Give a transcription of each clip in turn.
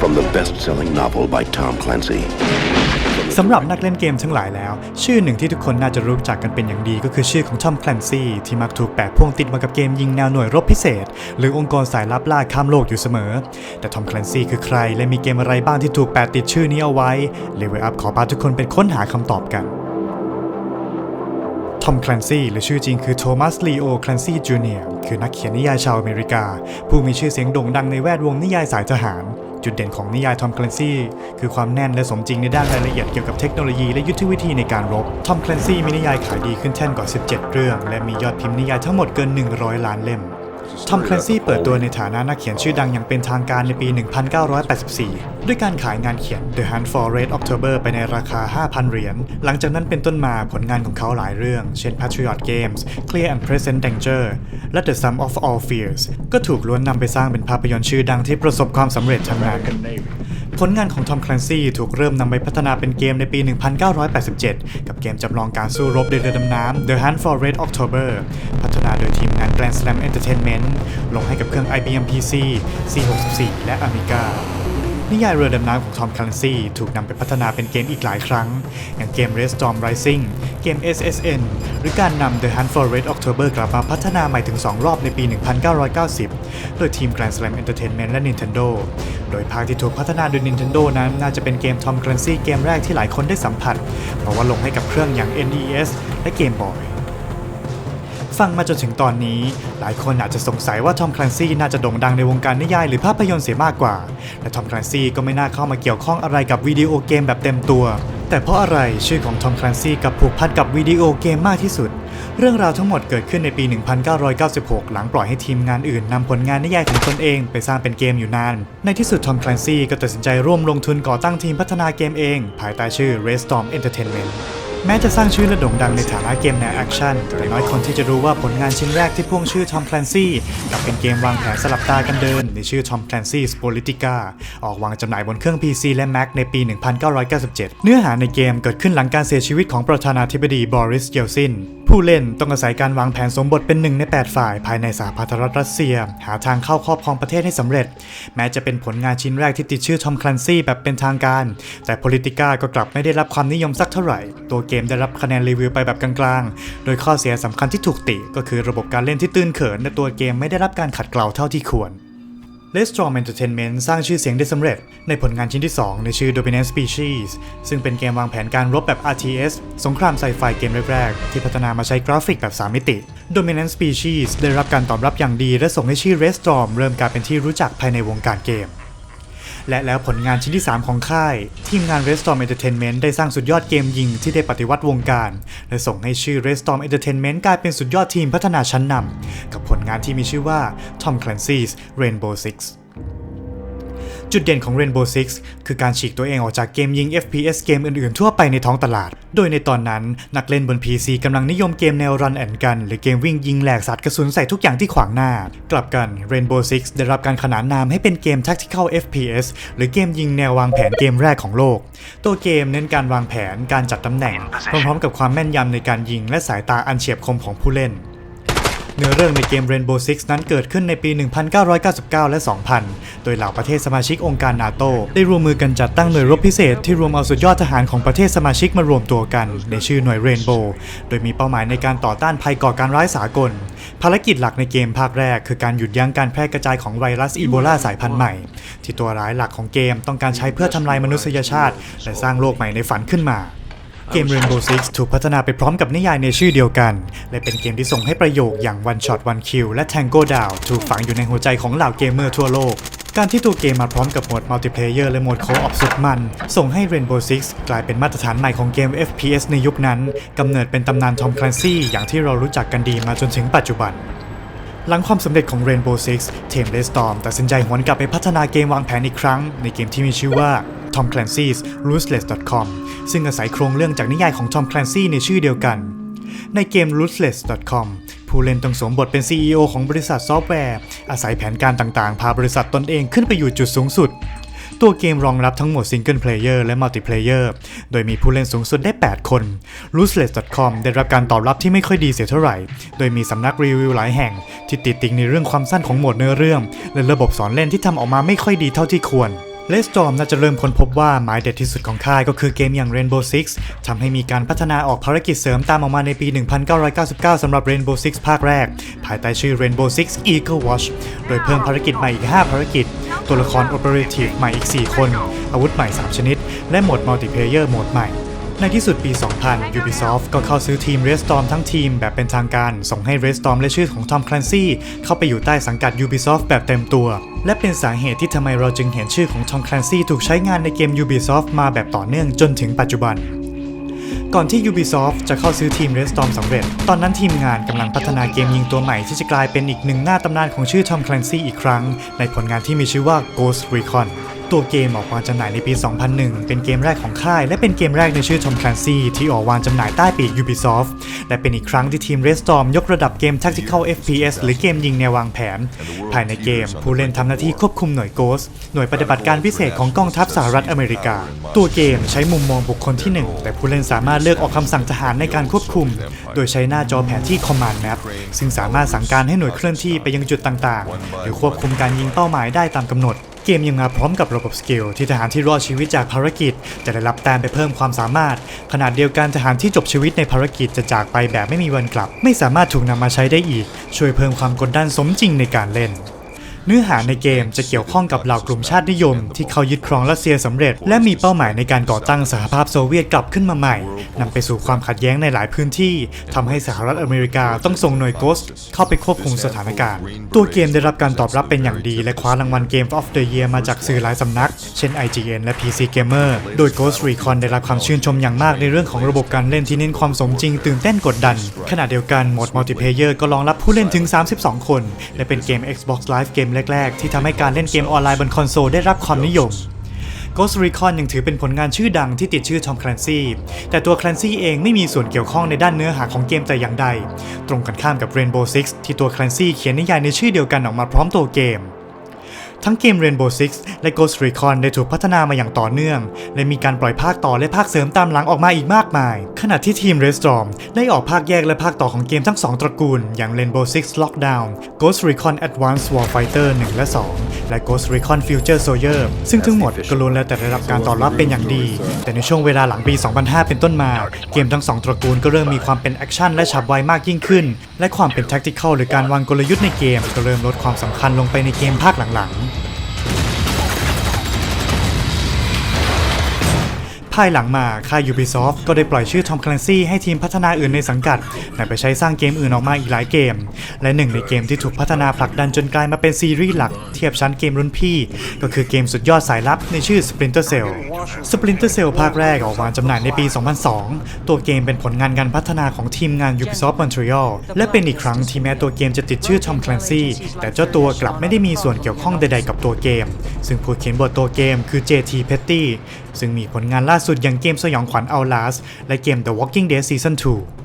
from the best-selling novel by Tom Clancy. สำหรับนักเล่นเกมทั้งหลายแล้ว ชื่อหนึ่งที่ทุกคนน่าจะรู้จักกันเป็นอย่างดีก็คือชื่อของทอมคลนซี่ที่มักถูกแปะพ่วงติดมากับเกมยิงแนวหน่วยรบพิเศษ หรือองค์กรสายลับล่าข้ามโลกอยู่เสมอ แต่ทอมคลนซี่คือใครและมีเกมอะไรบ้างที่ถูกแปะติดชื่อนี้เอาไว้เลเวลอัพขอพาทุกคนไปค้นหาคำตอบกันทอมคลนซี่หรือชื่อจริงคือโทมัสลีโอคลนซี่จูเนียร์คือนักเขียนนิยายชาวอเมริกา ผู้มีชื่อเสียงโด่งดังในแวดวงนิยายสายทหาร จุดเด่นของนิยายทอมคลนซี่คือความแน่นและสมจริงในด้านรายละเอียดเกี่ยวกับเทคโนโลยีและยุทธวิธีในการรบทอมคลนซี่มีนิยายขายดีขึ้นแท่นกว่า 17 เรื่อง และมียอดพิมพ์นิยายทั้งหมดเกิน 100 ล้านเล่ม ทอมคลนซี่เปิดตัวในฐานะนักเขียนชื่อดังอย่างเป็นทางการในปี 1984 ด้วยการขายงานเขียน The Hunt for Red October ไปในราคา 5,000 เหรียญ หลังจากนั้นเป็นต้นมาผลงานของเขาหลายเรื่อง เช่น Patriot Games Clear and Present Danger และ The Sum of All Fears ก็ถูกล้วนนำไปสร้างเป็นภาพยนตร์ชื่อดังที่ประสบความสำเร็จทั้งนั้น ผลงานของทอมคลันซี่ถูกเริ่มนำไปพัฒนาเป็นเกมในปี 1987 กับเกมจำลองการสู้รบด้วยเรือดำน้ำ The Hunt for Red October พัฒนาโดยทีมงาน Grand Slam Entertainment ลงให้กับเครื่อง IBM PC C64 และ Amiga นิยายเรือดำน้ำของทอมคลันซี่ถูกนำไปพัฒนาเป็นเกมอีกหลายครั้ง อย่างเกม Red Storm Rising เกม SSN หรือการนำ The Hunt for Red October กลับมาพัฒนาใหม่ถึง 2 รอบในปี 1990 โดยทีม Grand Slam Entertainment และ Nintendo โดยภาคที่ถูกพัฒนาโดย Nintendo นั้นน่าจะเป็นเกม Tom Clancy เกมแรกที่หลายคนได้สัมผัส เพราะว่าลงให้กับเครื่องอย่าง NES และ Game Boy ฟังมาจนถึงตอนนี้ หลายคนอาจจะสงสัยว่าทอมคลันซี่น่าจะโด่งดังในวงการนิยายหรือภาพยนตร์เสียมากกว่า และทอมคลันซี่ก็ไม่น่าเข้ามาเกี่ยวข้องอะไรกับวิดีโอเกมแบบเต็มตัว แต่เพราะอะไรชื่อของทอมคลันซี่กับผูกพันกับวิดีโอเกมมากที่สุด เรื่องราวทั้งหมดเกิดขึ้นในปี 1996 หลังปล่อยให้ทีมงานอื่นนำผลงานนิยายของตนเอง ไปสร้างเป็นเกมอยู่นาน ในที่สุดทอมคลันซี่ก็ตัดสินใจร่วมลงทุนก่อตั้งทีมพัฒนาเกมเอง ภายใต้ชื่อ Red Storm Entertainment แม้จะสร้างชื่อและโด่งดังในฐานะเกมแนวแอคชั่น แต่น้อยคนที่จะรู้ว่าผลงานชิ้นแรกที่พ่วงชื่อ Tom Clancy กับเป็นเกมวางแผนสลับตากันเดิน ในชื่อ Tom Clancy's Politica ออกวางจำหน่ายบนเครื่อง PC และ Mac ในปี 1997 เนื้อหาในเกมเกิดขึ้นหลังการเสียชีวิตของประธานาธิบดีบอริส เยลซิน ผู้เล่นต้องอาศัยการวางแผนสมบทเป็นหนึ่งใน 8 ฝ่ายภายในสหพันธรัฐรัสเซีย หาทางเข้าครอบครองประเทศให้สำเร็จ แม้จะเป็นผลงานชิ้นแรกที่ติดชื่อทอมคลันซี่แบบเป็นทางการ แต่ Politica ก็กลับไม่ได้รับความนิยมสักเท่าไหร่ ตัวเกมได้รับคะแนนรีวิวไปแบบกลางๆ โดยข้อเสียสำคัญที่ถูกติก็คือระบบการเล่นที่ตื้นเขินและตัวเกมไม่ได้รับการขัดเกลาเท่าที่ควร l e s t r o m Entertainment สร้างชื่อเสียงได้สำเร็จในผลงานชิ้นที่ 2 ในชื่อ Dominant Species ซึ่งเป็นเกมวางแผนการรบแบบ RTS สงครามไซไฟเกมแรกๆ ที่พัฒนามาใช้กราฟิกแบบ 3 มิติ Dominant Species ได้รับการตอบรับอย่างดีและส่งให้ชื่อ r e s t o r m เริ่มกลายเป็นที่รู้จักภายในวงการเกม และแล้วผลงานชิ้นที่ 3 ของค่าย ทีมงาน Red Storm Entertainment ได้สร้างสุดยอดเกมยิงที่ได้ปฏิวัติวงการ และส่งให้ชื่อ Red Storm Entertainment กลายเป็นสุดยอดทีมพัฒนาชั้นนำกับผลงานที่มีชื่อว่า Tom Clancy's Rainbow Six จุดเด่นของ Rainbow Six คือการฉีกตัวเองออกจากเกมยิง FPS เกมอื่นๆ ทั่วไปในท้องตลาด โดยในตอนนั้นนักเล่นบน PC กำลังนิยมเกมแนว Run and Gun หรือเกมวิ่งยิงแหลกสัตว์กระสุนใส่ทุกอย่างที่ขวางหน้า กลับกัน Rainbow Six ได้รับการขนานนามให้เป็นเกม Tactical FPS หรือเกมยิงแนววางแผนเกมแรกของโลก ตัวเกมเน้นการวางแผนการจัดตำแหน่งพร้อมๆกับความแม่นยำในการยิงและสายตาอันเฉียบคมของผู้เล่น เนื้อเรื่องในเกม Rainbow Six นั้นเกิดขึ้นในปี 1999 และ 2000 โดยเหล่าประเทศสมาชิกองค์การนาโตได้ร่วมมือกันจัดตั้งหน่วยรบพิเศษที่รวมเอาสุดยอดทหารของประเทศสมาชิกมารวมตัวกันในชื่อหน่วย Rainbow โดยมีเป้าหมายในการต่อต้านภัยก่อการร้ายสากล ภารกิจหลักในเกมภาคแรก คือการหยุดยั้งการแพร่กระจายของไวรัสอีโบลาสายพันธุ์ใหม่ ที่ตัวร้ายหลักของเกมต้องการใช้เพื่อทำลายมนุษยชาติ และสร้างโลกใหม่ในฝันขึ้นมา เกม Rainbow Six ถูกพัฒนาไปพร้อมกับนิยายในชื่อเดียวกัน และเป็นเกมที่ส่งให้ประโยคอย่าง One Shot One Kill และ Tango Down ถูกฝังอยู่ในหัวใจของเหล่าเกมเมอร์ทั่วโลก การที่ตัวเกมมาพร้อมกับโหมดมัลติเพลเยอร์และโหมดโคออฟสุดมัน ส่งให้ Rainbow Six กลายเป็นมาตรฐานใหม่ของเกม FPS ในยุคนั้น กำเนิดเป็นตำนานทอมคลนซี่อย่างที่เรารู้จักกันดีมาจนถึงปัจจุบันหลังความสำเร็จของ Rainbow Six ทีม Red Storm ตัดสินใจหวนกลับไปพัฒนาเกมวางแผนอีกครั้ง ในเกมที่มีชื่อว่า Tom Clancy's Ruthless.com ซึ่งอาศัยโครงเรื่องจากนิยายของ Tom Clancy ในชื่อเดียวกัน ในเกม Ruthless.com ผู้เล่นต้องสวมบทเป็น CEO ของบริษัทซอฟต์แวร์ อาศัยแผนการต่างๆ พาบริษัทตนเองขึ้นไปอยู่จุดสูงสุด ตัวเกมรองรับทั้งหมดซิงเกิลเพลเยอร์และมัลติเพลเยอร์โดยมีผู้เล่นสูงสุดได้ 8 คน Ruthless.com ได้รับการตอบรับที่ไม่ค่อยดีเสียเท่าไหร่ โดยมีสำนักรีวิวหลายแห่ง ที่ติดติงในเรื่องความสั้นของโหมดเนื้อเรื่อง และระบบสอนเล่นที่ทำออกมาไม่ค่อยดีเท่าที่ควร เลสตอมน่าจะเริ่มค้นพบว่าหมายเด็ดที่สุดของค่ายก็คือเกมอย่าง Rainbow Six ทำให้มีการพัฒนาออกภารกิจเสริมตามออกมาในปี 1999 สำหรับ Rainbow Six ภาคแรก ภายใต้ชื่อ Rainbow Six Eagle Watch โดยเพิ่มภารกิจใหม่อีก 5 ภารกิจ ตัวละคร Operative ใหม่อีก 4 คน อาวุธใหม่ 3 ชนิด และโหมด Multiplayer โหมดใหม่ในที่สุดปี 2000 Ubisoft ก็เข้าซื้อทีม Restorm ทั้งทีมแบบเป็นทางการ ส่งให้ Restorm และชื่อของ Tom Clancy เข้าไปอยู่ใต้สังกัด Ubisoft แบบเต็มตัว และเป็นสาเหตุที่ทำไมเราจึงเห็นชื่อของ Tom Clancy ถูกใช้งานในเกม Ubisoft มาแบบต่อเนื่องจนถึงปัจจุบัน ก่อนที่ Ubisoft จะเข้าซื้อทีม Red Storm สำเร็จ ตอนนั้นทีมงานกำลังพัฒนาเกมยิงตัวใหม่ที่จะกลายเป็นอีกหนึ่งหน้าตำนานของชื่อ Tom Clancy อีกครั้ง ในผลงานที่มีชื่อว่า Ghost Recon ตัวเกมออกวางจำหน่ายในปี 2001 เป็นเกมแรกของค่าย และเป็นเกมแรกในชื่อ Tom Clancy ที่ออกวางจำหน่ายใต้ปีก Ubisoft และเป็นอีกครั้งที่ทีม Red Storm ยกระดับเกม Tactical FPS หรือเกมยิงแนววางแผน ภายในเกม ผู้เล่นทำหน้าที่ควบคุมหน่วย Ghost หน่วยปฏิบัติการพิเศษของกองทัพสหรัฐอเมริกา ตัวเกมใช้มุมมองบุคคลที่หนึ่งแต่ผู้เล่นสามารถเลือกออกคำสั่งทหารในการควบคุม โดยใช้หน้าจอแผนที่ Command Map ซึ่งสามารถสั่งการให้หน่วยเคลื่อนที่ไปยังจุดต่างๆ หรือควบคุมการยิงเป้าหมายได้ตามกำหนดเกมยังมาพร้อมกับระบบสกิลที่ทหารที่รอดชีวิตจากภารกิจ จะได้รับแต้มไปเพิ่มความสามารถขนาดเดียวกันทหารที่จบชีวิตในภารกิจจะจากไปแบบไม่มีวันกลับ ไม่สามารถถูกนำมาใช้ได้อีก ช่วยเพิ่มความกดดันสมจริงในการเล่น เนื้อหาในเกมจะเกี่ยวข้องกับเหล่ากลุ่มชาตินิยม ที่เขายึดครองรัสเซียสำเร็จ และมีเป้าหมายในการก่อตั้งสหภาพโซเวียตกลับขึ้นมาใหม่นำไปสู่ความขัดแย้งในหลายพื้นที่ทำให้สหรัฐอเมริกาต้องส่งหน่วยโกสเข้าไปควบคุมสถานการณ์ ตัวเกมได้รับการตอบรับเป็นอย่างดี และคว้ารางวัล Game of the Year มาจากสื่อหลายสำนัก เช่น IGN และ PC Gamer โดย Ghost Recon ได้รับความชื่นชมอย่างมากในเรื่องของระบบการเล่นที่เน้นความสมจริงตื่นเต้นกดดัน ขณะเดียวกันโหมด Multiplayer ก็รองรับผู้เล่นถึง 32 คน และเป็นเกม Xbox Live เกมแรก ๆ ที่ทำให้การเล่นเกมออนไลน์บนคอนโซลได้รับความนิยม Ghost Recon ยังถือเป็นผลงานชื่อดังที่ติดชื่อ Tom Clancy แต่ตัว Clancy เองไม่มีส่วนเกี่ยวข้องในด้านเนื้อหาของเกมแต่อย่างใด ตรงกันข้ามกับ Rainbow Six ที่ตัว Clancy เขียนนิยายในชื่อเดียวกันออกมาพร้อมตัวเกม ทั้งเกม Rainbow Six และ Ghost Recon ได้ถูกพัฒนามาอย่างต่อเนื่อง และมีการปล่อยภาคต่อและภาคเสริมตามหลังออกมาอีกมากมาย ขณะที่ทีม Restorm ได้ออกภาคแยกและภาคต่อของเกมทั้ง 2 ตระกูล อย่าง Rainbow Six Lockdown Ghost Recon Advanced Warfighter 1 และ 2 และ Ghost Recon Future Soldier ซึ่งทั้งหมดก็ล้วนแล้วแต่ได้รับการตอบรับเป็นอย่างดี แต่ในช่วงเวลาหลังปี 2005 เป็นต้นมา เกมทั้ง 2 ตระกูลก็เริ่มมีความเป็นแอคชั่นและฉับไวมากยิ่งขึ้น และความเป็น tactical หรือการวางกลยุทธ์ในเกมก็เริ่มลดความสำคัญลงไปในเกมภาคหลังๆ ภายหลังมาค่าย Ubisoft ก็ได้ปล่อยชื่อ Tom Clancy ให้ทีมพัฒนาอื่นในสังกัดนำไปใช้สร้างเกมอื่นออกมาอีกหลายเกม และหนึ่งในเกมที่ถูกพัฒนาผลักดันจนกลายมาเป็นซีรีส์หลักเทียบชั้นเกมรุ่นพี่ ก็คือเกมสุดยอดสายลับในชื่อ Splinter Cell Splinter Cell ภาคแรกออกวางจำหน่ายในปี 2002 ตัวเกมเป็นผลงานการพัฒนาของทีมงาน Ubisoft Montreal และเป็นอีกครั้งที่แม้ตัวเกมจะติดชื่อ Tom Clancy แต่เจ้าตัวกลับไม่ได้มีส่วนเกี่ยวข้องใดๆกับตัวเกม ซึ่งผู้เขียนบทตัวเกมคือ JT Petty ซึ่งมีผลงานล่าสุดอย่างเกมสยองขวัญ Outlast และเกม The Walking Dead Season 2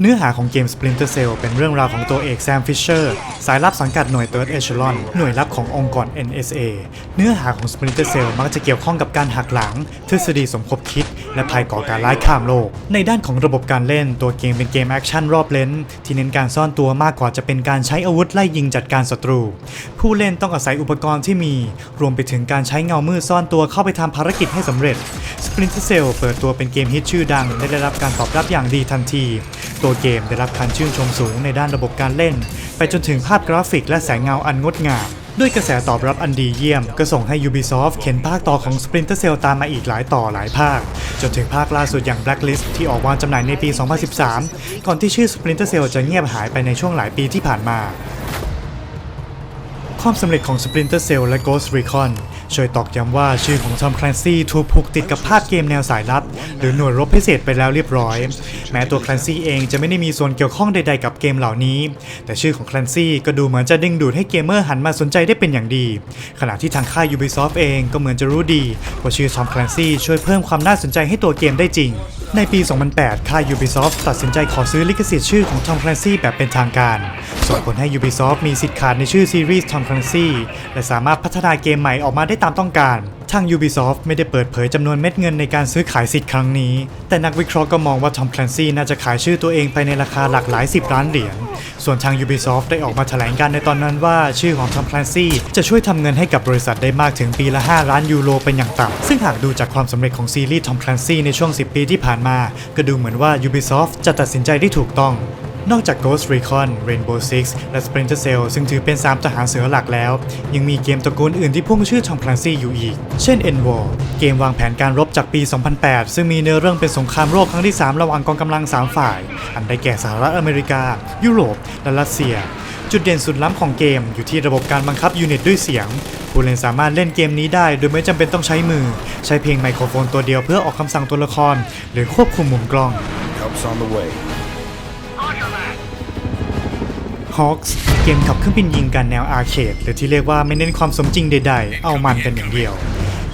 เนื้อหาของเกม Splinter Cell เป็นเรื่องราวของตัวเอกแซมฟิชเชอร์สายลับสังกัดหน่วย Third Echelon หน่วยลับขององค์กร NSA เนื้อหาของ Splinter Cell มักจะเกี่ยวข้องกับการหักหลัง ทฤษฎีสมคบคิด และภัยก่อการร้ายข้ามโลก ในด้านของระบบการเล่นตัวเกมเป็นเกมแอคชั่นรอบเลนที่เน้นการซ่อนตัวมากกว่าจะเป็นการใช้อาวุธไล่ยิงจัดการศัตรู ผู้เล่นต้องอาศัยอุปกรณ์ที่มี รวมไปถึงการใช้เงามืดซ่อนตัวเข้าไปทำภารกิจให้สำเร็จ Splinter Cell เปิดตัวเป็นเกมฮิตชื่อดังและได้รับการตอบรับอย่างดีทันที ตัวเกมได้รับการชื่นชมสูงในด้านระบบการเล่น ไปจนถึงภาพกราฟิกและแสงเงาอันงดงาม ด้วยกระแสตอบรับอันดีเยี่ยม ก็ส่งให้ Ubisoft เข็นภาคต่อของ Splinter Cell ตามมาอีกหลายต่อหลายภาค จนถึงภาคล่าสุดอย่าง Blacklist ที่ออกวางจำหน่ายในปี 2013 ก่อนที่ชื่อ Splinter Cell จะเงียบหายไปในช่วงหลายปีที่ผ่านมาความสำเร็จของ Splinter Cell และ Ghost Recon ช่วยตอกย้ำว่าชื่อของ Tom Clancy ถูกผูกติดกับภาพเกมแนวสายลับ หรือหน่วยรบพิเศษไปแล้วเรียบร้อย แม้ตัว Clancy เองจะไม่ได้มีส่วนเกี่ยวข้องใดๆกับเกมเหล่านี้ แต่ชื่อของ Clancy ก็ดูเหมือนจะดึงดูดให้เกมเมอร์หันมาสนใจได้เป็นอย่างดี ขณะที่ทางค่าย Ubisoft เองก็เหมือนจะรู้ดีว่าชื่อ Tom Clancy ช่วยเพิ่มความน่าสนใจให้ตัวเกมได้จริงในปี 2008 ค่าย Ubisoft ตัดสินใจขอซื้อลิขสิทธิ์ชื่อของ Tom Clancy แบบเป็นทางการ ส่งผลให้ Ubisoft มีสิทธิ์ขาดในชื่อซีรีส์ Tom Clancy และสามารถพัฒนาเกมใหม่ออกมาได้ตามต้องการ ทาง Ubisoft ไม่ได้เปิดเผยจำนวนเม็ดเงินในการซื้อขายสิทธิ์ครั้งนี้ แต่นักวิเคราะห์ก็มองว่าทอมคลนซีน่าจะขายชื่อตัวเองไปในราคาหลักหลาย 10 ล้านเหรียญ ส่วนทาง Ubisoft ได้ออกมาแถลงการในตอนนั้นว่าชื่อของทอมคลนซีจะช่วยทำเงินให้กับบริษัทได้มากถึงปีละ 5 ล้านยูโรเป็นอย่างต่ำซึ่งหากดูจากความสำเร็จของซีรีส์ทอมคลนซีในช่วง 10 ปีที่ผ่านมา ก็ดูเหมือนว่า Ubisoft จะตัดสินใจได้ถูกต้อง นอกจาก Ghost Recon Rainbow Six และ Splinter Cell ซึ่งถือเป็น 3 ทหารเสือหลักแล้ว ยังมีเกมตระกูลอื่นที่พุ่งชื่อทอมคลันซี่อยู่อีก เช่น Enwar เกมวางแผนการรบจากปี 2008 ซึ่งมีเนื้อเรื่องเป็นสงครามโลกครั้งที่ 3 ระหว่างกองกำลัง 3 ฝ่าย อันได้แก่สหรัฐอเมริกา ยุโรป และรัสเซีย จุดเด่นสุดล้ำของเกมอยู่ที่ระบบการบังคับยูนิตด้วยเสียงผู้เล่นสามารถเล่นเกมนี้ได้โดยไม่จำเป็นต้องใช้มือ ใช้เพียงไมโครโฟนตัวเดียวเพื่อออกคำสั่งตัวละคร หรือควบคุมมุมกล้อง Help's on the way. Hawks เกมขับเครื่องบินยิงกันแนวอาร์เคดหรือที่เรียกว่าไม่เน้นความสมจริงใดๆ เอามันกันอย่างเดียว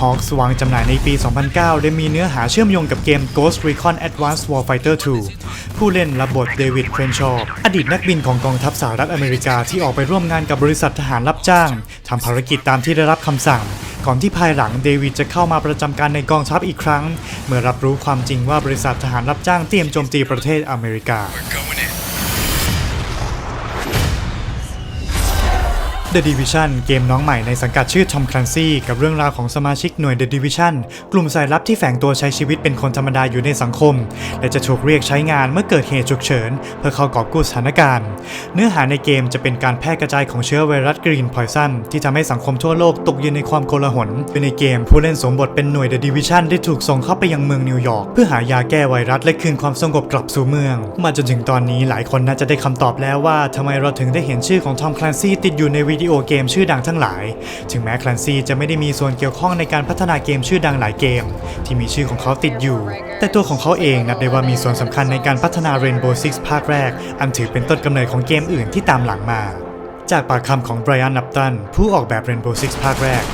Hawks วางจำหน่ายในปี 2009ได้มีเนื้อหาเชื่อมโยงกับเกม Ghost Recon Advanced Warfighter 2 ผู้เล่นรับบทเดวิด เครนชอว์อดีตนักบินของกองทัพสหรัฐอเมริกาที่ออกไปร่วมงานกับบริษัททหารรับจ้างทำภารกิจตามที่ได้รับคำสั่ง ก่อนที่ภายหลังเดวิดจะเข้ามาประจำการในกองทัพอีกครั้ง เมื่อรับรู้ความจริงว่าบริษัททหารรับจ้างเตรียมโจมตีประเทศอเมริกา The Division เกมน้องใหม่ในสังกัดชื่อ Tom Clancy กับเรื่องราวของสมาชิกหน่วย The Division กลุ่มสายลับที่แฝงตัวใช้ชีวิตเป็นคนธรรมดาอยู่ในสังคม และจะถูกเรียกใช้งานเมื่อเกิดเหตุฉุกเฉิน เพื่อเข้ากอบกู้สถานการณ์ เนื้อหาในเกมจะเป็นการแพร่กระจายของเชื้อไวรัสกรีนพอยซันที่ทำให้สังคมทั่วโลกตกอยู่ในความโกลาหลในเกมผู้เล่นสวมบทเป็นหน่วย The Division ได้ถูกส่งเข้าไปยังเมืองนิวยอร์กเพื่อหายาแก้ไวรัสและคืนความสงบกลับสู่เมือง มาจนถึงตอนนี้หลายคนน่าจะได้คำตอบแล้วว่าทำไมเราถึงได้เห็นชื่อของทอมคลนซีติดอยู่ในวิดีโอเกมชื่อดังทั้งหลาย ถึงแม้คลันซีจะไม่ได้มีส่วนเกี่ยวข้องในการพัฒนาเกมชื่อดังหลายเกม ที่มีชื่อของเขาติดอยู่ แต่ตัวของเขาเองนับได้ว่ามีส่วนสำคัญในการพัฒนา Rainbow Six ภาคแรก อันถือเป็นต้นกำเนิดของเกมอื่นที่ตามหลังมา จากปากคำของไบรอันนับตันผู้ออกแบบ Rainbow Six ภาคแรก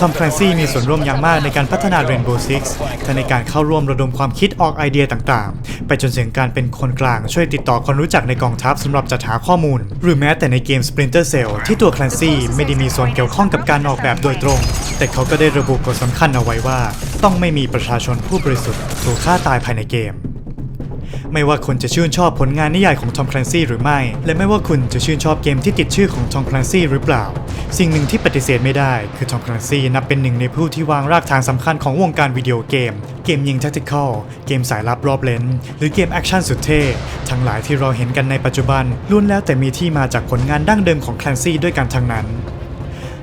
ทอมคลนซี่มีส่วนร่วมอย่างมากในการพัฒนา Rainbow Six ทั้งในการเข้าร่วมระดมความคิดออกไอเดียต่างๆ ไปจนถึงการเป็นคนกลางช่วยติดต่อคนรู้จักในกองทัพสำหรับจัดหาข้อมูล หรือแม้แต่ในเกม Splinter Cell ที่ตัวคลนซี่ไม่ได้มีส่วนเกี่ยวข้องกับการออกแบบโดยตรง แต่เขาก็ได้ระบุกฎสำคัญเอาไว้ว่า ต้องไม่มีประชาชนผู้บริสุทธิ์ถูกฆ่าตายภายในเกม ไม่ว่าคุณจะชื่นชอบผลงานนิยายของทอมคลนซี่หรือไม่ และไม่ว่าคุณจะชื่นชอบเกมที่ติดชื่อของทอมคลนซี่หรือเปล่า สิ่งหนึ่งที่ปฏิเสธไม่ได้ คือทอมคลนซี่นับเป็นหนึ่งในผู้ที่วางรากฐานสำคัญของวงการวิดีโอเกม เกมยิงแทคติคอลเกมสายลับรอบเลนหรือเกมแอคชั่นสุดเท่ทั้งหลายที่เราเห็นกันในปัจจุบันล้วนแล้วแต่มีที่มาจากผลงานดั้งเดิมของคลนซี่ด้วยกันทั้งนั้น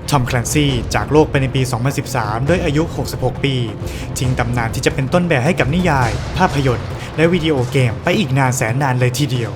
ทอมคลนซี่จากโลกไปในปี 2013 ด้วยอายุ 66 ปี ทิ้งตำนานที่จะเป็นต้นแบบให้กับนิยาย ภาพยนตร์ และวิดีโอเกมไปอีกนานแสนนานเลยทีเดียว